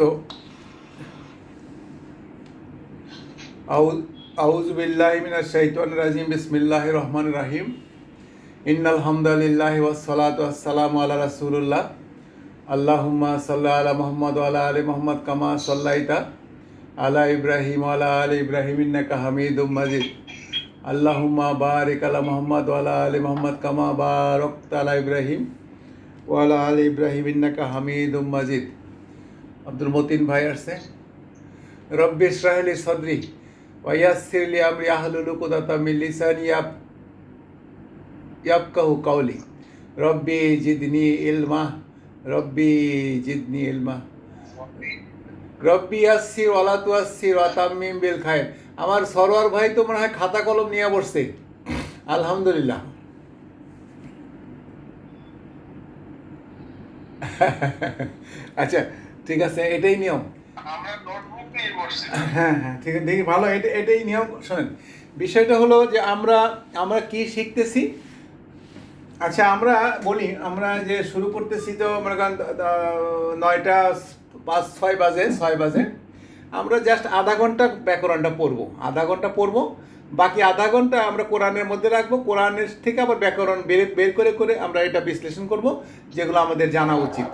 তো আউযু বিল্লাহি মিনাশ শাইতানির রাজিম, বিসমিল্লাহির রহমানির রহিম। ইন্নাল হামদুলিল্লাহি ওয়াস সালাতু ওয়াস সালামু আলা রাসূলুল্লাহ। আল্লাহুম্মা সাল্লি আলা মুহাম্মদ আলা আলি মুহাম্মদ কামা সাল্লাইতা আলা ইব্রাহিম আলা আলি ইব্রাহিম ইন্নাকা হামিদুম মাজিদ। আল্লাহুম্মা বারিক আলা মুহাম্মদ আলা আলি আলা ইব্রাহিম ওয়া আলা আলি ইব্রাহিম ইন্নাকা হামিদুম মাজিদ। আব্দুল মতিন ভাই আসছে। রব্বি ইসরাহলি সদরি ওয়াইয়াসিরলি আমরি আহলুল উকুদাতা মিন লিসানি ইয়াব ইয়াবকাহু কাউলি রব্বি জিদনি ইলমা, রব্বি জিদনি ইলমা। রব্বি ইয়াসির ওয়ালা তুয়াসির ওয়া বিল খায়ের আমার সরোয়ার ভাই তো মনে হয় খাতা কলম নিয়ে বসছে। আলহামদুলিল্লাহ। আচ্ছা ঠিক আছে এটাই নিয়ম। হ্যাঁ হ্যাঁ ঠিক আছে দেখি ভালো এটা এটাই নিয়ম। শোনেন বিষয়টা হলো যে আমরা আমরা কি শিখতেছি? আচ্ছা আমরা বলি আমরা যে শুরু করতেছি তো মনে করেন নয়টা পাঁচ ছয় বাজে ছয় বাজে। আমরা জাস্ট আধা ঘণ্টা ব্যাকরণটা পড়ব। আধা ঘণ্টা পড়ব বাকি আধা ঘণ্টা আমরা কোরআনের মধ্যে রাখব। কোরআনের থেকে আবার ব্যাকরণ বের বের করে করে আমরা এটা বিশ্লেষণ করব যেগুলো আমাদের জানা উচিত।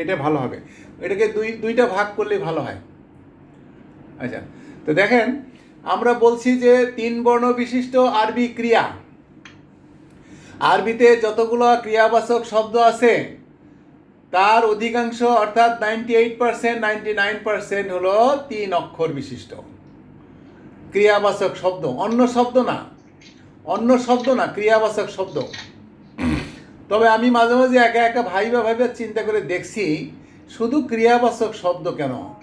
এটা ভালো হবে। এটাকে দুই, দুইটা ভাগ করলে ভালো হয়। আচ্ছা তো দেখেন, আমরা বলছি যে তিন বর্ণ বিশিষ্ট আরবি ক্রিয়া। আরবিতে যতগুলো ক্রিয়াবাচক শব্দ আছে, তার অধিকাংশ অর্থাৎ ninety eight percent ninety nine percent হলো তিন অক্ষর বিশিষ্ট। ক্রিয়াবাচক শব্দ, অন্য শব্দ না। অন্য শব্দ না, ক্রিয়াবাচক শব্দ। তবে আমি মাঝে মাঝে একা একা ভাইবা ভাইবা চিন্তা করে দেখছি শুধু ক্রিয়াবাচক শব্দ কেন?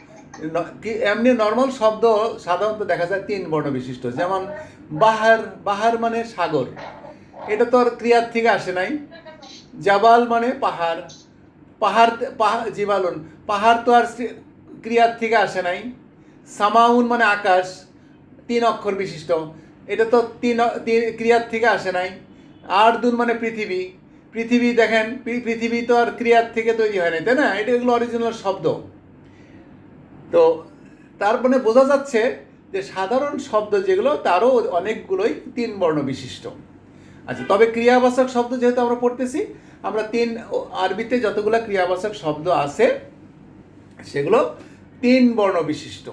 কি- এমনি নর্মাল শব্দ সাধারণত দেখা যায় তিন বর্ণ বিশিষ্ট, যেমন বাহার বাহার মানে সাগর। এটা তো আর ক্রিয়ার থেকে আসে নাই। জাবাল মানে পাহাড়। পাহাড় পাহাড় জিবালুন। পাহাড় তো আর ক্রিয়ার থেকে আসে নাই। সামাউন মানে আকাশ। তিন অক্ষর বিশিষ্ট। এটা তো তিন, ক্রিয়ার থেকে আসে নাই। আর্দুন মানে পৃথিবী। পৃথিবী দেখেন পৃথিবী তো আর ক্রিয়ার থেকে তৈরি হয় নাই, তাই না? এটা এগুলো অরিজিনাল শব্দ। তো তার মানে বোঝা যাচ্ছে যে সাধারণ শব্দ যেগুলো, তারও অনেকগুলোই তিন বর্ণ বিশিষ্ট। আচ্ছা তবে ক্রিয়াবাচক শব্দ যেহেতু আমরা পড়তেছি, আমরা তিন আরবিতে যতগুলো ক্রিয়াবাচক শব্দ আছে, সেগুলো তিন বর্ণ বিশিষ্ট।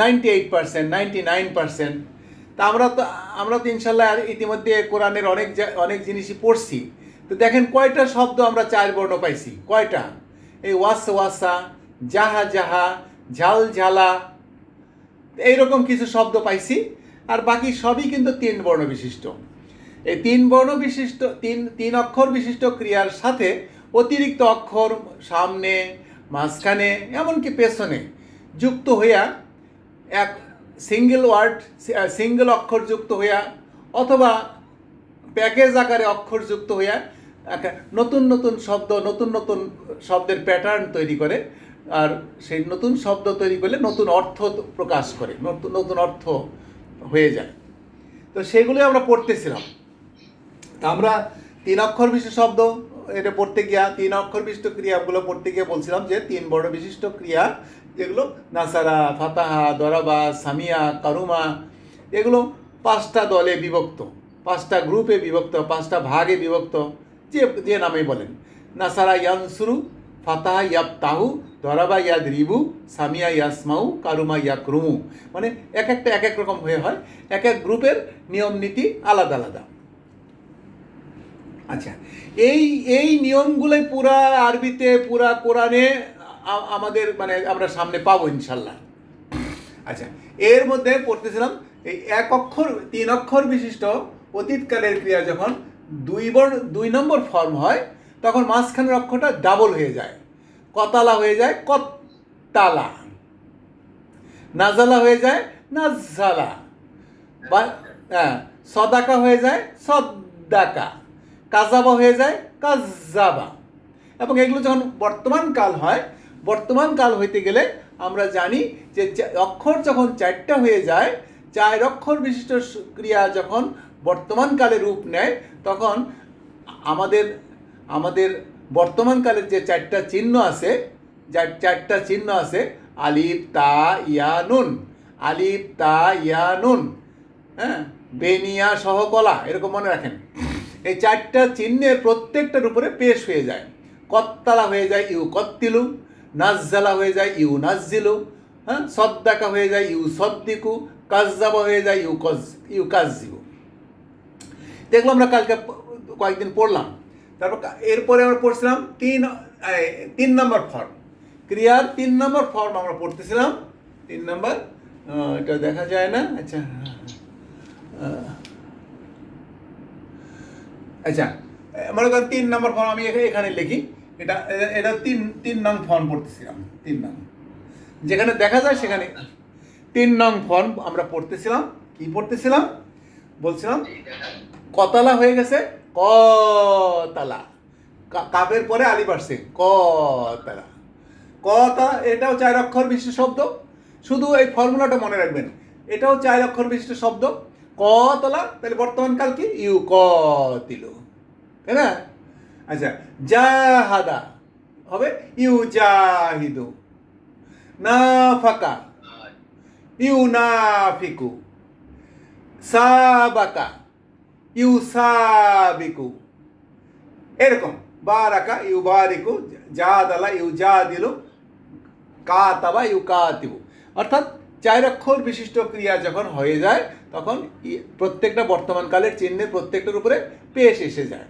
Ninety eight percent, ninety nine percent তা আমরা তো আমরা তো ইনশাল্লাহ ইতিমধ্যে কোরআনের অনেক অনেক জিনিসই পড়ছি। তো দেখেন কয়টা শব্দ আমরা চার বর্ণ পাইছি, কয়টা? এই ওয়াস ওয়াসা, জাহা জাহা, ঝাল ঝালা, এইরকম কিছু শব্দ পাইছি, আর বাকি সবই কিন্তু তিন বর্ণ বিশিষ্ট। এই তিন বর্ণ বিশিষ্ট, তিন তিন অক্ষর বিশিষ্ট ক্রিয়ার সাথে অতিরিক্ত অক্ষর সামনে, মাঝখানে, এমনকি পেছনে যুক্ত হইয়া এক সিঙ্গেল ওয়ার্ড সিঙ্গেল অক্ষর যুক্ত হইয়া, অথবা প্যাকেজ আকারে অক্ষর যুক্ত হইয়া নতুন নতুন শব্দ, নতুন নতুন শব্দের প্যাটার্ন তৈরি করে, আর সেই নতুন শব্দ তৈরি করলে নতুন অর্থ প্রকাশ করে, নতুন নতুন অর্থ হয়ে যায়। তো সেগুলোই আমরা পড়তেছিলাম। তা আমরা তিন অক্ষর বিশিষ্ট শব্দ এটা পড়তে গিয়া, তিন অক্ষর বিশিষ্ট ক্রিয়াগুলো পড়তে গিয়ে বলছিলাম যে তিন বড় বিশিষ্ট ক্রিয়া যেগুলো নাসারা, ফাতাহা, দরাবা, সামিয়া, কারুমা, এগুলো পাঁচটা দলে বিভক্ত। পাঁচটা গ্রুপে বিভক্ত, পাঁচটা ভাগে বিভক্ত, যে যে নামে বলেন। নাসারা ইয়ানসুরু, ফাতাহা ইয়াব তাহু দরাবা ইয়াদ রিবু সামিয়া ইয়াসমাউ, কারুমা ইয়াকরুমু। মানে এক একটা এক এক রকম হয়ে হয়, এক এক গ্রুপের নিয়ম নীতি আলাদা আলাদা। আচ্ছা এই এই নিয়মগুলোই পুরা আরবিতে, পুরা কোরআনে আমাদের মানে আমরা সামনে পাবো ইনশাল্লাহ। আচ্ছা এর মধ্যে পড়তেছিলাম, এই এক অক্ষর, তিন অক্ষর বিশিষ্ট অতীতকালের ক্রিয়া যখন দুই বর্ণ দুই নম্বর ফর্ম হয়, তখন মাঝখানের অক্ষরটা ডাবল হয়ে যায়। কতালা হয়ে যায়, কত্তালা। নাজালা হয়ে যায় নাজালা বা হ্যাঁ সদাকা হয়ে যায়, সদ্দাকা। কাজাবা হয়ে যায় কাজাবা এবং এগুলো যখন বর্তমান কাল হয় বর্তমান কাল হইতে গেলে আমরা জানি যে অক্ষর যখন চারটা হয়ে যায় চার অক্ষর বিশিষ্ট ক্রিয়া যখন বর্তমান কালে রূপ নেয়, তখন আমাদের আমাদের বর্তমান কালের যে চারটা চিহ্ন আছে যার চারটা চিহ্ন আছে, আলিফ, তা, ইয়া, নুন। আলিফ, তা, ইয়া, নুন। হ্যাঁ? বেনিয়া সহকলা এরকম মনে রাখেন। এই চারটা চিহ্নের প্রত্যেকটার উপরে পেশ হয়ে যায়। কত্তালা হয়ে যায়, ইউ কত্তিলু। নাজ্জালা হয়ে যায়, ইউ নাজ্জিলু হ্যাঁ? সদ্দাকা হয়ে যায়, ইউ সদ্দিকু, কাজ্জাবা হয়ে যায়, ইউ কজ, ইউ কাজিবু দেখল আমরা কালকে কয়েকদিন পড়লাম। তারপর এরপরে আমরা পড়ছিলাম তিন তিন নম্বর ফর্ম ক্রিয়ার তিন নম্বর ফর্ম আমরা পড়তেছিলাম। তিন নম্বর এটা দেখা যায় না। আচ্ছা আচ্ছা মনে করেন তিন নম্বর ফর্ম আমি এখানে লিখি। এটা এটা তিন তিন নং ফর্ম পড়তেছিলাম, তিন নং। যেখানে দেখা যায় সেখানে তিন নং ফর্ম আমরা পড়তেছিলাম, কি পড়তেছিলাম? বলছিলাম, কতালা হয়ে গেছে? কতালা। কাপের পরে আলি বাড়ছে, কতালা। কতা, এটাও চার অক্ষর বিশিষ্ট শব্দ। শুধু এই ফর্মুলাটা মনে রাখবেন, এটাও চার অক্ষর বিশিষ্ট শব্দ। কতলা, তাহলে বর্তমান কাল কি? ইউ কতিলু তাই না? আচ্ছা জাহাদা হবে ইউ জাহিদু না ফাকা ইউ না ফিকু সাবাকা ইউ সাবিকু এরকম, বারাকা ইউ বারিকু জাদালা ইউ কাতাবা ইউ কাতিবু অর্থাৎ চার অক্ষর বিশিষ্ট ক্রিয়া যখন হয়ে যায়, তখন প্রত্যেকটা বর্তমানকালের চিহ্নের প্রত্যেকটার উপরে পেশ এসে যায়।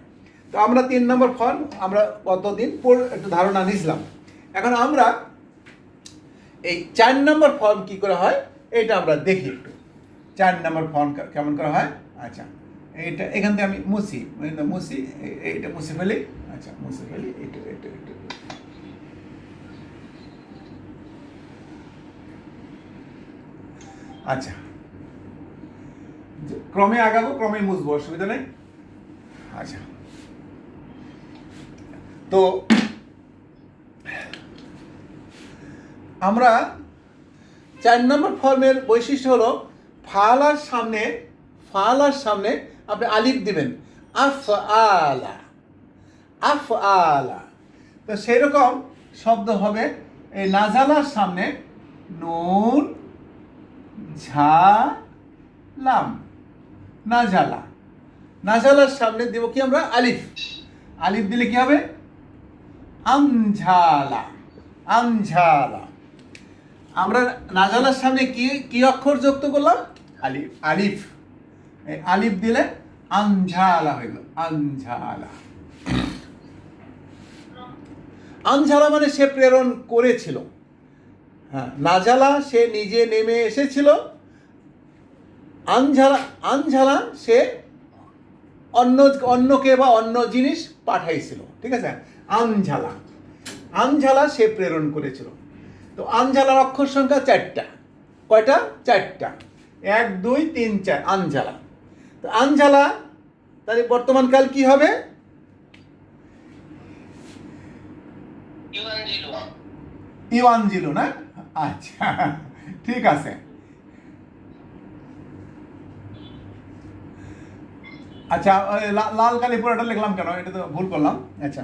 তো আমরা তিন নম্বর ফর্ম আমরা গতদিন একটু ধারণা নিছিলাম এখন আমরা এই চার নম্বর ফর্ম কি করে হয়, এটা আমরা দেখি একটু। চার নম্বর ফর্ম কেমন করা হয়? আচ্ছা এইটা এখান থেকে আমি মুছি, এই- এইটা মুছে ফেলি। আচ্ছা মুছে ফেলি, এইটা আচ্ছা ক্রমে আগাবো, ক্রমে মুছবো, অসুবিধা নেই। আচ্ছা। তো আমরা চার নম্বর ফর্মের বৈশিষ্ট্য হলো ফালার সামনে ফালার সামনে আপনি আলিফ দিবেন। আফ আলা আফ আলা তো সেরকম শব্দ হবে এই নাজালার সামনে নুন ঝা লাম নাজালা। নাজালার সামনে দেব কি আমরা আলিফ। আলিফ দিলে কি হবে? আমঝালা আমঝালা। আমরা নাজালার সামনে কি কি অক্ষর যুক্ত করলাম? আলিফ আলিফ। আলিফ দিলে আনঝালা গেল আনঝালা আনঝালা মানে সে প্রেরণ করেছিল। হ্যাঁ নাজালা সে নিজে নেমে এসেছিল। আনঝালা আনঝালা সে অন্য, অন্যকে বা অন্য জিনিস পাঠাইছিল। ঠিক আছে? আনঝালা আনঝালা সে প্রেরণ করেছিল। তো আনঝালার অক্ষর সংখ্যা চারটা। কয়টা? চারটা। এক দুই তিন চার। আনঝালা তো আনঝালা তাহলে বর্তমানকাল কি হবে? ইওয়ান জিলো না? আচ্ছা ঠিক আছে। আচ্ছা লাল কালি পুরোটা লিখলাম কেন? এটা তো ভুল করলাম। আচ্ছা।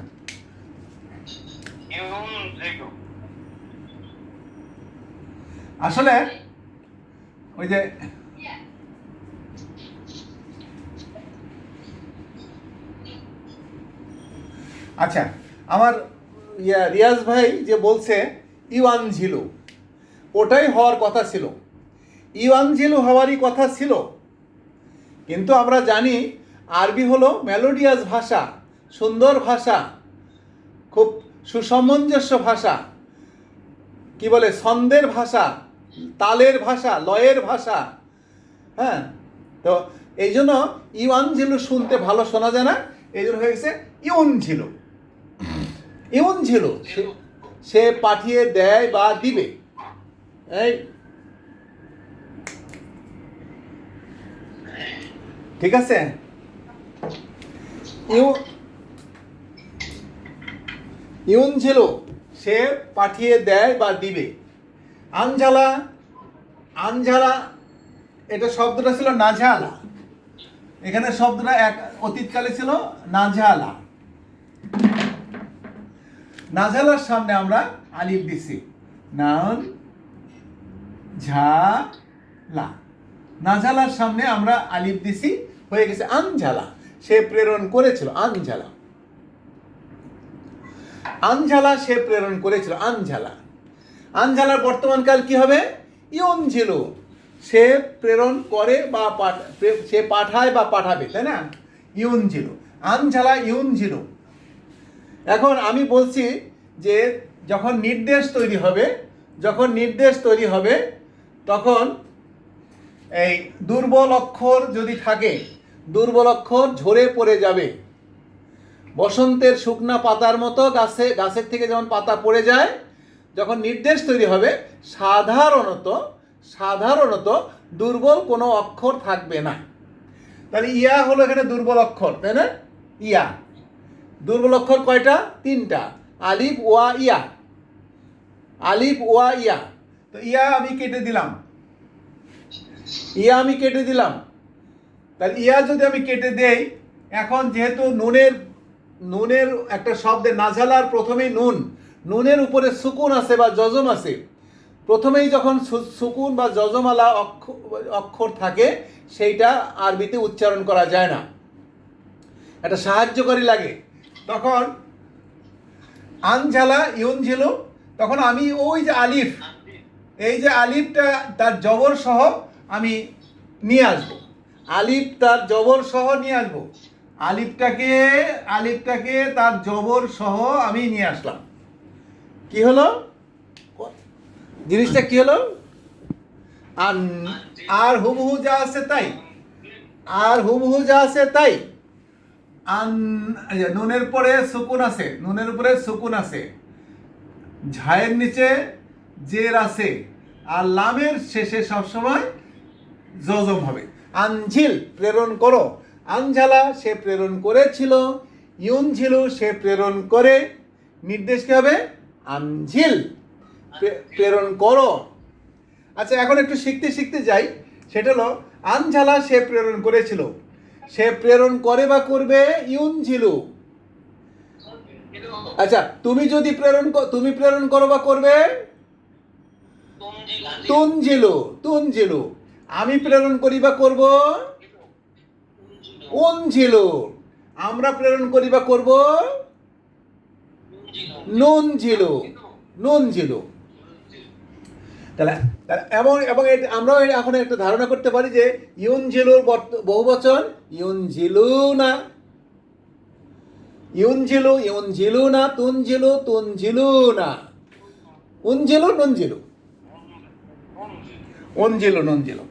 আসলে ওই যে আচ্ছা আমার রিয়াজ ভাই যে বলছে, ইওয়ান ঝিলু, ওটাই হওয়ার কথা ছিল। ইওয়ান ঝিলু হওয়ারই কথা ছিল। কিন্তু আমরা জানি আরবি হলো মেলোডিয়াস ভাষা, সুন্দর ভাষা, খুব সুসমঞ্জস্য ভাষা। কি বলে? ছন্দের ভাষা, তালের ভাষা, লয়ের ভাষা। হ্যাঁ? তো এই জন্য ইওয়ান ঝিলু শুনতে ভালো শোনা যায় না। এই জন্য হয়ে গেছে ইউন ঝিলু। ইউন ঝিলু, সে- সে পাঠিয়ে দেয় বা দিবে। এই। ঠিক আছে? ইউ ইউন ছিল, সে পাঠিয়ে দেয় বা দিবে। আনঝালা আনঝালা, এটা শব্দটা ছিল নাঝালা। এখানে শব্দটা এক অতীতকালে ছিল নাঝালা। নাঝালার সামনে আমরা আলিফ দিছি। নাউন, ঝালা। নাঝালার সামনে আমরা আলিফ দিছি, হয়ে গেছে আনঝালা। সে প্রেরণ করেছিল, আনঝালা। আনঝালা সে প্রেরণ করেছিল, আনঝালা। আনঝালার বর্তমানকাল কি হবে? ইয়ন ছিল সে প্রেরণ করে বা সে পাঠায় বা পাঠাবে, তাই না? ইউন ছিল আনঝালা ইউন ছিল এখন আমি বলছি যে যখন নির্দেশ তৈরি হবে, যখন নির্দেশ তৈরি হবে, তখন এই দুর্বল অক্ষর যদি থাকে, দুর্বল অক্ষর ঝরে পড়ে যাবে। বসন্তের শুকনা পাতার মতো গাছে, গাছের থেকে যেমন পাতা পড়ে যায়, যখন নির্দেশ তৈরি হবে, সাধারণত সাধারণত দুর্বল কোনো অক্ষর থাকবে না। তাহলে ইয়া হলো এখানে দুর্বল অক্ষর, তাই না? ইয়া। দুর্বল অক্ষর কয়টা? তিনটা। আলিফ, ওয়া, ইয়া। আলিফ, ওয়া, ইয়া। তো ইয়া আমি কেটে দিলাম। ইয়া আমি কেটে দিলাম। তাহলে ইয়া যদি আমি কেটে দেই, এখন যেহেতু নুনের নুনের একটা শব্দে নাঝালার প্রথমেই নুন। নুনের উপরে সুকুন আছে বা যজম আছে। প্রথমেই যখন সুকুন বা যজমালা অক্ষ- অক্ষর থাকে, সেইটা আরবিতে উচ্চারণ করা যায় না। একটা সাহায্যকারী লাগে। তখন আনঝালা ইউন ছিল তখন আমি ওই যে আলিফ, এই যে আলিফটা তার জবর সহ আমি নিয়ে আসব। আলিফ তার জবর সহ নিয়ে আসব। আলিফটাকে আলিফটাকে তার জবর সহ আমি নিয়ে আসলাম। কি হলো? জিনিসটা কি হলো? আর আর হুবহু যা আছে তাই। আর হুবহু যা আছে তাই। আন নুনের পরে সুকুন আছে নুনের উপরে সুকুন আছে। ঝায়ের নিচে জের আছে। আর লামের শেষে সবসময় জজম হবে। আনঝিল প্রেরণ করো। আনঝালা সে প্রেরণ করেছিল ইউন ছিল সে প্রেরণ করে নির্দেশ কি হবে? আনঝিল প্রে- প্রেরণ করো। আচ্ছা এখন একটু শিখতে শিখতে যাই সেটা হলো আনঝালা সে প্রেরণ করেছিল। সে প্রেরণ করে বা করবে ইউন ছিল আচ্ছা তুমি যদি প্রেরণ তুমি প্রেরণ করো বা করবে? তুনজিলু তুনজিলু আমি প্রেরণ করি বা করব? উনজিলু আমরা প্রেরণ করি বা করব? নুন জিলু। নুন জিলু। তাহলে এবং এবং আমরাও এখন একটা ধারণা করতে পারি যে ইউন জিলুর বহু বচন ইউন জিলু না। ইউন জিলু ইউন জিলু না, তুন জিলু তুন জিলু না। উন জিলু, নুন জিলু? অঞ্জিলো নঞ্জিলো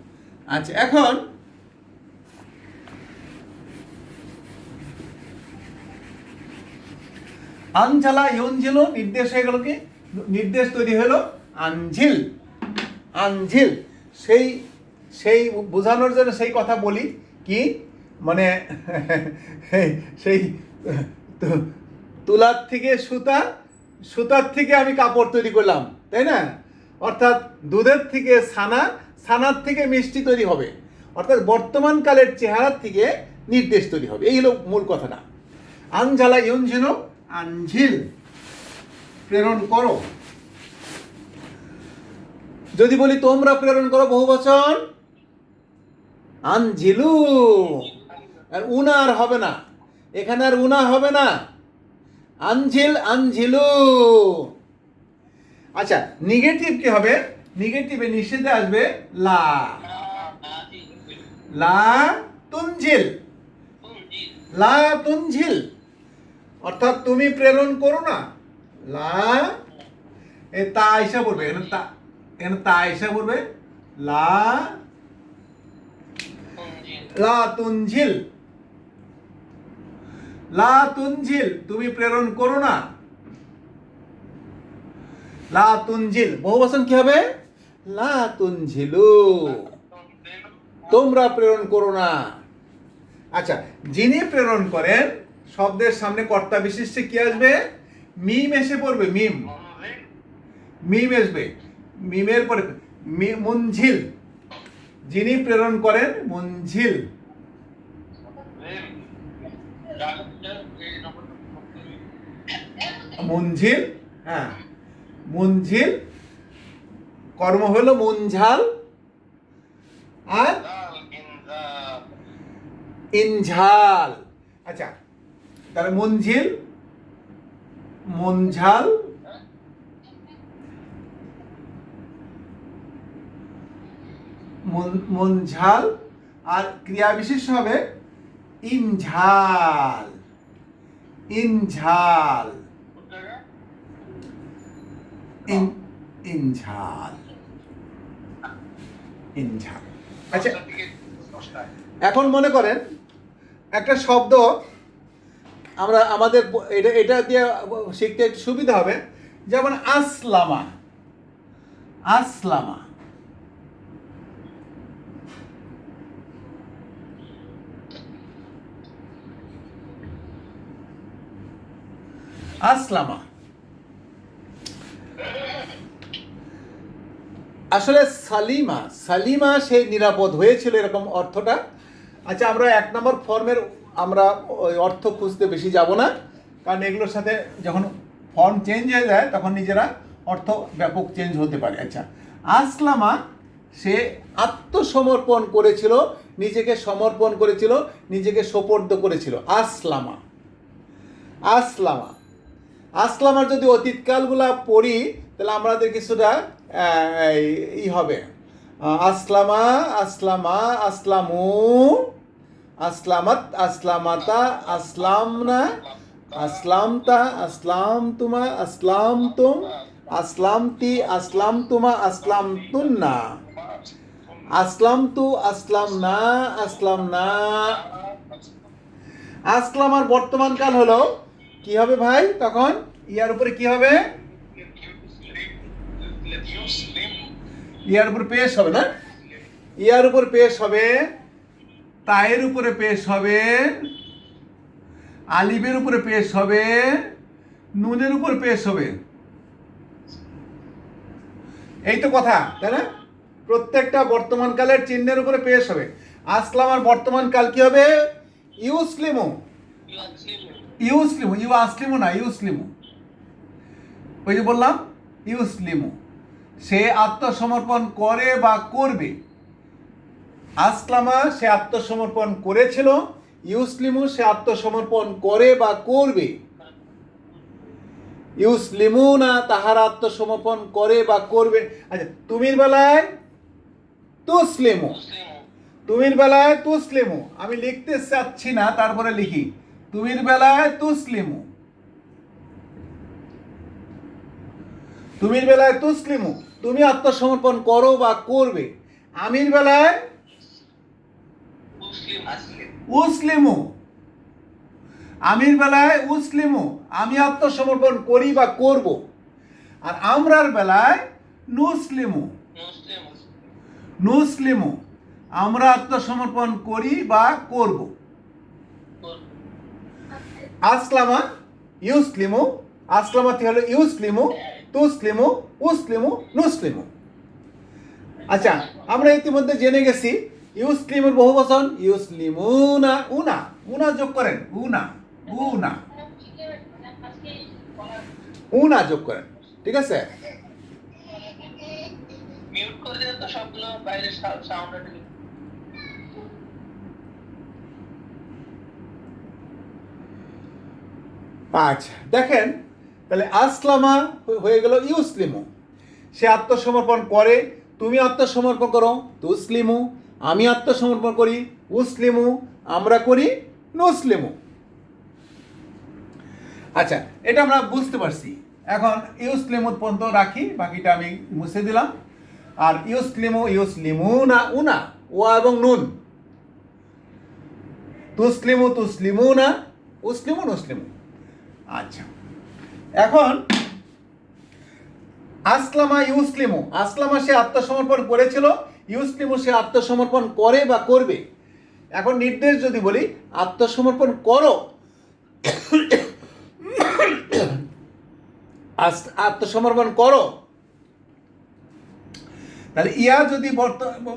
আচ্ছা এখন আনঝালা ইয়ঞ্জিলো নির্দেশ হয়ে গেল কি? নির্দেশ তৈরি হলো আনঝিল আনঝিল সেই সেই বোঝানোর জন্য সেই কথা বলি কি? মানে সেই, তুলার থেকে সুতা, সুতার থেকে আমি কাপড় তৈরি করলাম, তাই না? অর্থাৎ দুধের থেকে ছানা, ছানার থেকে মিষ্টি তৈরি হবে। অর্থাৎ বর্তমান কালের চেহারার থেকে নির্দেশ তৈরি হবে। এই হলো মূল কথাটা। আনঝালা ইয়ঞ্জিল আনঝিল প্রেরণ করো। যদি বলি তোমরা প্রেরণ করো বহু বচন আনঝিলু আর উনা আর হবে না। এখানে আর উনা হবে না। আনঝিল আনঝিলু আচ্ছা নেগেটিভ কি হবে? নেগেটিভে নিষেধে আসবে লা। লা তুনঝিল লা তুনঝিল অর্থাৎ তুমি প্রেরণ করো না। লা, এ তা আইসা এখানে তা এখানে তা আইসা বলবে, লা লা তুনঝিল লা তুনঝিল তুমি প্রেরণ করো না। লা তুনঝিল বহু বচন কি হবে? লা তুনঝিলু তোমরা প্রেরণ করো না। আচ্ছা যিনি প্রেরণ করেন শব্দের সামনে কর্তা বিশিষ্টে কি আসবে? মিম এসে পড়বে মিম। মিম আসবে মিমের পরে মি- মুনঝিল। যিনি প্রেরণ করেন মুনঝিল। মুঞ্জিল হ্যাঁ। মুঞ্জিল কর্ম হলো মুঞ্ঝাল আর ইনঝাল। আচ্ছা তাহলে মুঞ্জিল মুঞ্ঝাল মুন- মুঞ্ঝাল আর ক্রিয়া বিশেষ হবে ইনঝাল ইনঝাল ইন ইনঝাল ইনঝাল আচ্ছা এখন মনে করেন একটা শব্দ আমরা আমাদের এটা এটা দিয়ে শিখতে সুবিধা হবে। যেমন আসলামা। আসলামা। আসলামা। আসলে সালিমা সালিমা সে নিরাপদ হয়েছিল এরকম অর্থটা। আচ্ছা আমরা এক নম্বর ফর্মের আমরা ওই অর্থ খুঁজতে বেশি যাব না। কারণ এগুলোর সাথে যখন ফর্ম চেঞ্জ হয়ে যায়, তখন নিজেরা অর্থ ব্যাপক চেঞ্জ হতে পারে। আচ্ছা আসলামা সে আত্মসমর্পণ করেছিল, নিজেকে সমর্পণ করেছিল, নিজেকে সোপর্দ করেছিল। আসলামা আসলামা, আসলামার যদি অতীতকালগুলা পড়ি, তাহলে আমাদের কিছুটা ই হবে। আসলামা আসলামা, আসলামু আসলামাত আসলামাতা আসলামনা আসলামতা আসলাম তুমা আসলাম তুম আসলামতি আসলাম তুমা আসলাম তুন্না আসলাম তু আসলাম না আসলাম না আসলামার বর্তমান কাল হলো কি হবে ভাই তখন? ইয়ার উপরে কি হবে? ইয়ার উপর পেশ হবে না? ইয়ার উপর পেশ হবে তায়ের উপরে পেশ হবে আলিবের উপরে পেশ হবে, নুনের উপর পেশ হবে। এই তো কথা, তাই না? প্রত্যেকটা বর্তমান কালের চিহ্নের উপরে পেশ হবে। আসলামার বর্তমান কাল কি হবে? ইউসলিমো। ইউসলিমো, ইউ আসলিমু না, ইউসলিমো। ওই যে বললাম, ইউসলিমো। সে আত্মসমর্পণ করে বা করবে আসলামা সে আত্মসমর্পণ করেছিল, ইউসলিমু সে আত্মসমর্পণ করে বা করবে? ইউসলিমু না তাহার আত্মসমর্পণ করে বা করবে। আচ্ছা তুমির বেলায় তুসলিমু। তুমির বেলায় তুসলিমু। আমি লিখতে চাচ্ছি না, তারপরে লিখি। তুমির বেলায় তুসলিমু। তুমির বেলায় তুসলিমু। তুমি আত্মসমর্পণ করো বা করবে। আমির বেলায় উসলিমু। আমির বেলায় উসলিমু। আমি আত্মসমর্পণ করি বা করব। আর আমরার বেলায় নুসলিমু। নুসলিমু আমরা আত্মসমর্পণ করি বা করব। আসলামা ইউসলিমু। আসলামাতি হলো ইউসলিমু তুসলিমু উসলিমু নুসলিমু। আচ্ছা আমরা ইতিমধ্যে জেনে গেছি ইউসলিমের বহু বচন ইউসলিমুনা উনা। উনা যোগ করেন উনা উনা। উনা যোগ করেন ঠিক আছে? মিউট করে দিলে তো সবগুলো বাইরে সাউন্ড আচ্ছা দেখেন তাহলে আসলামা হয়ে- হয়ে গেল ইউসলিমু। সে আত্মসমর্পণ করে তুমি আত্মসমর্পণ করো তুসলিমু। আমি আত্মসমর্পণ করি উসলিমু আমরা করি নুসলিমু। আচ্ছা এটা আমরা বুঝতে পারছি। এখন ইউসলিমু পর্যন্ত রাখি, বাকিটা আমি মুছে দিলাম। আর ইউসলিমু ইউসলিমু না উনা, ওয়া এবং নুন। তুসলিমু তুসলিমু না উসলিমু, নুসলিমু। আচ্ছা এখন আসলামা ইউসলিমু। আসলামা সে আত্মসমর্পণ করেছিল ইউসলিমু সে আত্মসমর্পণ করে বা করবে। এখন নির্দেশ যদি বলি, আত্মসমর্পণ করো। আত্মসমর্পণ করো। তাহলে ইয়া যদি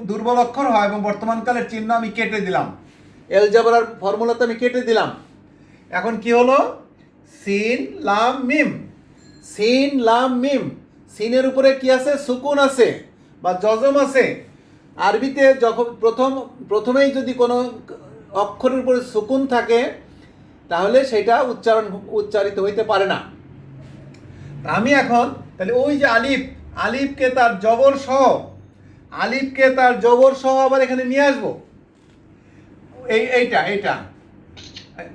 দুর্বল অক্ষর হয় এবং বর্তমানকালের চিহ্ন আমি কেটে দিলাম। এলজাবরার ফর্মুলাতে আমি কেটে দিলাম। এখন কি হলো? সিন, লাম, মিম। সিন, লাম, মিম। সিনের উপরে কি আছে? সুকুন আছে বা জজম আছে। আরবিতে যখন প্রথম, প্রথমেই যদি কোনো অক্ষরের উপরে সুকুন থাকে, তাহলে সেটা উচ্চারণ, উচ্চারিত হইতে পারে না। আমি এখন, তাহলে ওই যে আলিফ, আলিফকে তার জবর সহ, আলিফকে তার জবর সহ আবার এখানে নিয়ে আসব। এই, এইটা এইটা।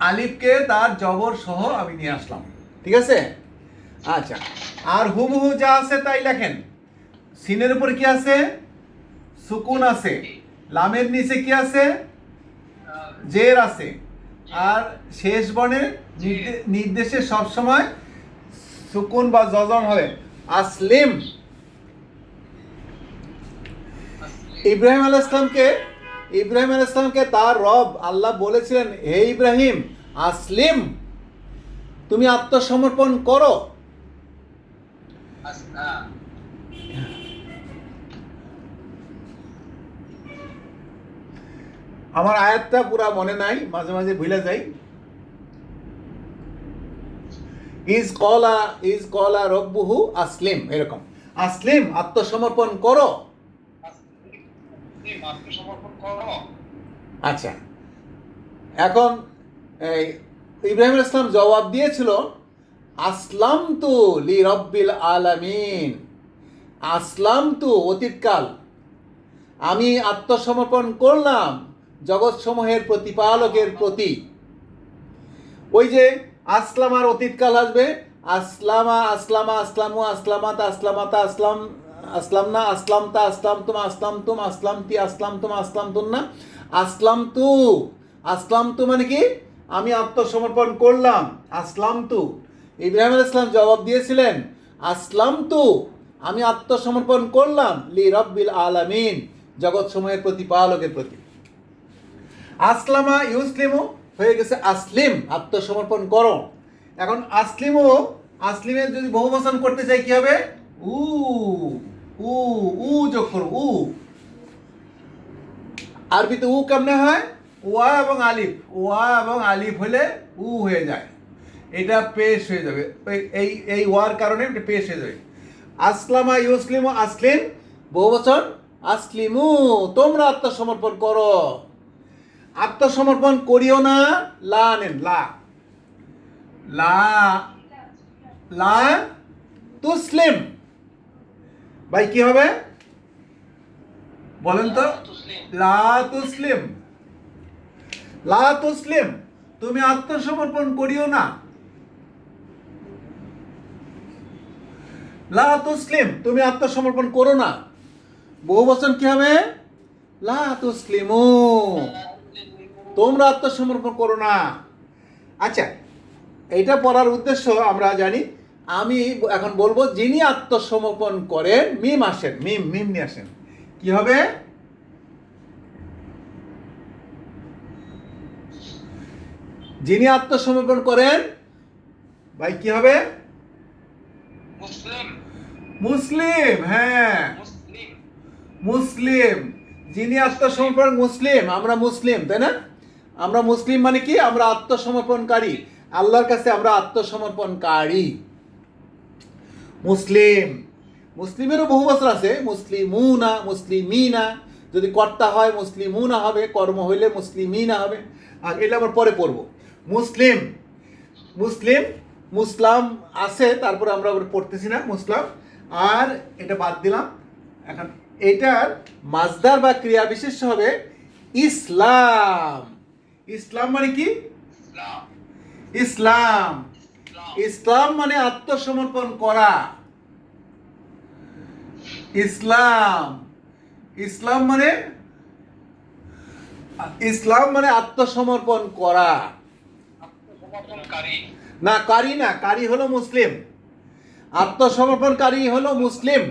আলিফকে তার জবর সহ আমি নিয়ে আসলাম। ঠিক আছে? আচ্ছা। আর হুবহু যা আছে তাই লেখেন। সিনের উপর কি আছে? সুকুন আছে। লামের নিচে কি আছে? জের আছে। আর শেষ নির্দে- নির্দেশে সবসময় সুকুন বা জজম হবে আসলিম। ইব্রাহিম আল ইসলামকে ইব্রাহিম আল ইসলামকে তার রব আল্লাহ বলেছিলেন হে ইব্রাহিম আসলিম। তুমি আত্মসমর্পণ করো আস- হ্যাঁ। আমার আয়াতটা পুরা মনে নাই মাঝে মাঝে ভুলে যাই। ইজ কলা ইজ কলা রব্বুহু আসলিম এরকম। আসলিম আত্মসমর্পণ করো। করো। আচ্ছা। এখন এই ইব্রাহিম ইসলাম জবাব দিয়েছিল আসলাম তু লি রব্বিল আলামিন। আসলাম তু অতীতকাল। আমি আত্মসমর্পণ করলাম জগৎসমূহের প্রতিপালকের প্রতি। ওই যে আসলামার অতীতকাল আসবে, আসলামা আসলামা, আসলামু, আসলামাত, আসলামাতা, আসলাম আসলাম না আসলাম তা আসলাম তুম আসলাম তুম আসলাম তি আসলাম তুম আসলাম তুম না আসলাম তু আসলাম তু মানে কি? আমি আত্মসমর্পণ করলাম আসলাম তু ইব্রাহিম আলাইহিস ইসলাম জবাব দিয়েছিলেন আসলাম তু আমি আত্মসমর্পণ করলাম, লি রব্বিল আলামিন, জগৎসমূহের প্রতিপালকের প্রতি। আসলামা ইউসলিমও হয়ে গেছে আসলিম, আত্মসমর্পণ করো। এখন আসলিমও আসলিমের যদি বহু বচন করতে চাই, কি হবে? উ উ উ যোগ করো, উ। আরবিতে উ কেমনে হয়? ওয়া এবং আলিফ। ওয়া এবং আলিফ হলে উ হয়ে যায়। এটা পেশ হয়ে যাবে। এই- এই ওয়ার কারণে এটা পেশ হয়ে যাবে। আসলামা ইউসলিমু, আসলিম বহু বচন আসলিমু। তোমরা আত্মসমর্পণ করো। আত্মসমর্পণ করিও না, লা নেন, লা। লা লা তুসলিম। ভাই, কি হবে? বলেন তো। লা তুসলিম। লা তুসলিম, তুমি আত্মসমর্পণ করিও না। লা তুসলিম, তুমি আত্মসমর্পণ করো না। বহু বচন কি হবে? লা তুসলিমু তোমরা আত্মসমর্পণ করো না। আচ্ছা এটা পড়ার উদ্দেশ্য আমরা জানি। আমি এখন বলব যিনি আত্মসমর্পণ করেন মিম আসেন মিম মিম নিয়ে আসেন। কি হবে? যিনি আত্মসমর্পণ করেন ভাই কি হবে? মুসলিম। মুসলিম হ্যাঁ। মুসলিম। মুসলিম। যিনি আত্মসমর্পণ মুসলিম আমরা মুসলিম তাই না? আমরা মুসলিম মানে কি? আমরা আত্মসমর্পণকারী। আল্লাহর কাছে আমরা আত্মসমর্পণকারী। মুসলিম। মুসলিমেরও বহু বছর আছে। মুসলিমুনা, মুসলিমিনা। যদি কর্তা হয়, মুসলিমুনা হবে। কর্ম হইলে মুসলিমিনা হবে। আর এটা আবার পরে পড়ব। মুসলিম। মুসলিম, মুসলাম আছে, তারপরে আমরা পড়তেছি না, মুসলাম। আর এটা বাদ দিলাম। এখন এটার মাজদার বা ক্রিয়া বিশেষ হবে ইসলাম। ইসলাম মানে কি? ইসলাম। ইসলাম। মানে আত্মসমর্পণ করা। ইসলাম। ইসলাম মানে ইসলাম মানে আত্মসমর্পণ করা। না কারি না কারি হলো মুসলিম। আত্মসমর্পণকারী হলো মুসলিম।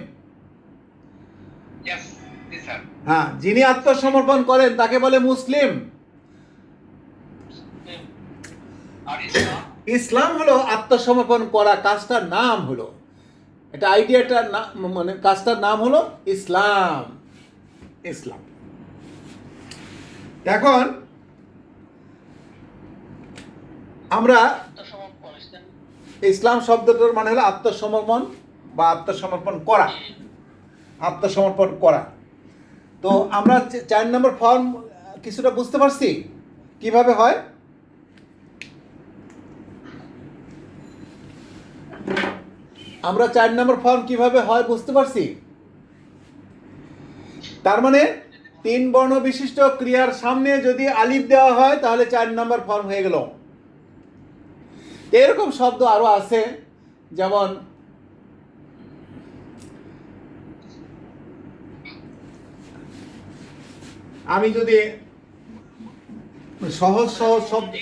হ্যাঁ যিনি আত্মসমর্পণ করেন তাকে বলে মুসলিম আর ইসলাম হলো আত্মসমর্পণ করা, কাজটার নাম হলো। এটা আইডিয়াটার নাম মানে কাজটার নাম হলো ইসলাম। ইসলাম। এখন আমরা ইসলাম শব্দটার মানে হলো আত্মসমর্পণ বা আত্মসমর্পণ করা। আত্মসমর্পণ করা। তো আমরা চার নম্বর ফর্ম, কিছুটা বুঝতে পারছি? কীভাবে হয়? আমরা চার নম্বর ফর্ম কীভাবে হয় বুঝতে পারছি? তার মানে তিন বর্ণ বিশিষ্ট ক্রিয়ার সামনে যদি আলিফ দেওয়া হয়, তাহলে চার নম্বর ফর্ম হয়ে গেল। এরকম শব্দ আরও আছে, যেমন আমি যদি সহজ সহজ শব্দ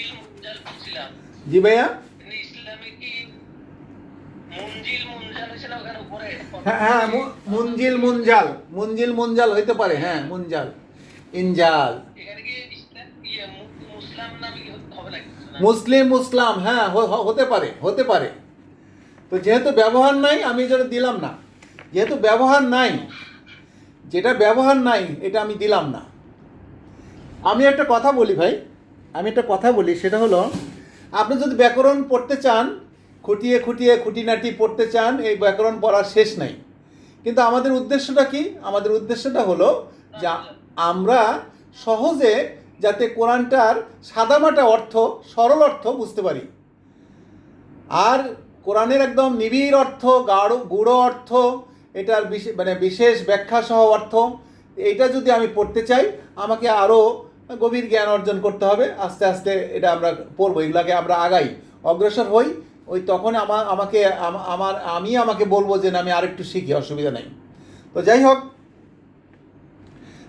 জি ভাইয়া কিন্তু ইসলামে কি মুঞ্জিল মুঞ্জাল হয়েছে না ওখানে উপরে হ্যাঁ হ্যাঁ মুঞ্জিল মুঞ্জাল মুঞ্জিল মুঞ্জাল হইতে পারে হ্যাঁ মুঞ্জাল ইনজাল। ইয়ে মুসলাম মুসলিম হ্যাঁ হতে পারে হতে পারে। তো যেহেতু ব্যবহার নাই আমি যেটা দিলাম না। যেহেতু ব্যবহার নাই যেটা ব্যবহার নাই এটা আমি দিলাম না। আমি একটা কথা বলি ভাই আমি একটা কথা বলি সেটা হলো আপনি যদি ব্যাকরণ পড়তে চান খুঁটিয়ে খুঁটিয়ে খুঁটিনাটি পড়তে চান, এই ব্যাকরণ পড়ার শেষ নাই। কিন্তু আমাদের উদ্দেশ্যটা কি? আমাদের উদ্দেশ্যটা হলো যে আমরা সহজে যাতে কোরআনটার সাদামাটা অর্থ, সরল অর্থ বুঝতে পারি। আর কোরআনের একদম নিবিড় অর্থ, গাঢ় গূঢ় অর্থ, এটার বিশে- মানে বিশেষ ব্যাখ্যা সহ অর্থ এটা যদি আমি পড়তে চাই, আমাকে আরও গভীর জ্ঞান অর্জন করতে হবে। আস্তে আস্তে এটা আমরা পড়ব, এগুলাকে আমরা আগাই, অগ্রসর হই। ওই তখন আমার আমাকে আমার, আমি আমাকে বলব যে না, আমি আরেকটু শিখি, অসুবিধা নেই। তো যাই হোক,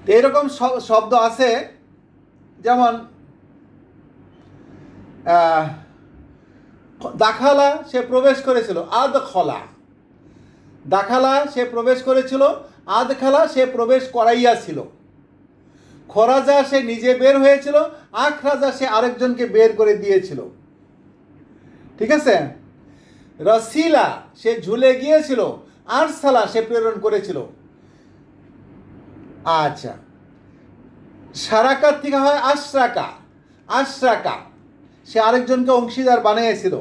তো এরকম শব্দ আছে, যেমন দাখালা সে প্রবেশ করেছিল, আদ খলা। দাখালা সে প্রবেশ করেছিল, আদ খালা সে প্রবেশ করাইয়াছিল। খরাজা সে নিজে বের হয়েছিল আখ রাজা সে আরেকজনকে বের করে দিয়েছিল। ঠিক আছে? রসিলা, সে ঝুলে গিয়েছিল আরসালা সে প্রেরণ করেছিল। আচ্ছা। সারাকার থেকে হয় আশরাকা আশরাকা। সে আরেকজনকে অংশীদার বানিয়েছিল।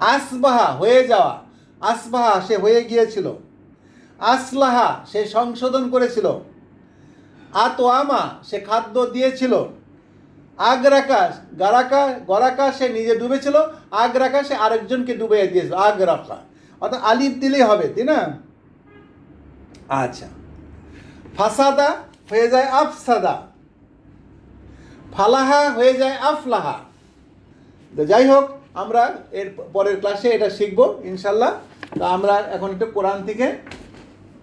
আসবাহা হয়ে যাওয়া, আসবাহা সে হয়ে গিয়েছিল। আসলাহা সে সংশোধন করেছিল। আতোয়ামা সে খাদ্য দিয়েছিল। আগ্রাকা গারাকা, গরাকা সে নিজে ডুবেছিল, আগ্রাকা সে আরেকজনকে ডুবে দিয়েছিল, আগ্রাকা। অর্থাৎ আলিফ দিলেই হবে, তাই না? আচ্ছা। ফাসাদা হয়ে যায় আফসাদা। ফালাহা হয়ে যায় আফলাহা। তো যাই হোক, আমরা এর পরের ক্লাসে এটা শিখব ইনশাল্লাহ তা আমরা এখন একটু কোরআন থেকে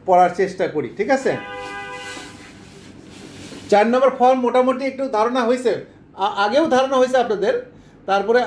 পড়ার চেষ্টা করি, ঠিক আছে? চার নম্বর ফর্ম মোটামুটি একটু ধারণা হয়েছে আগেও ধারণা হয়েছে আপনাদের তারপরে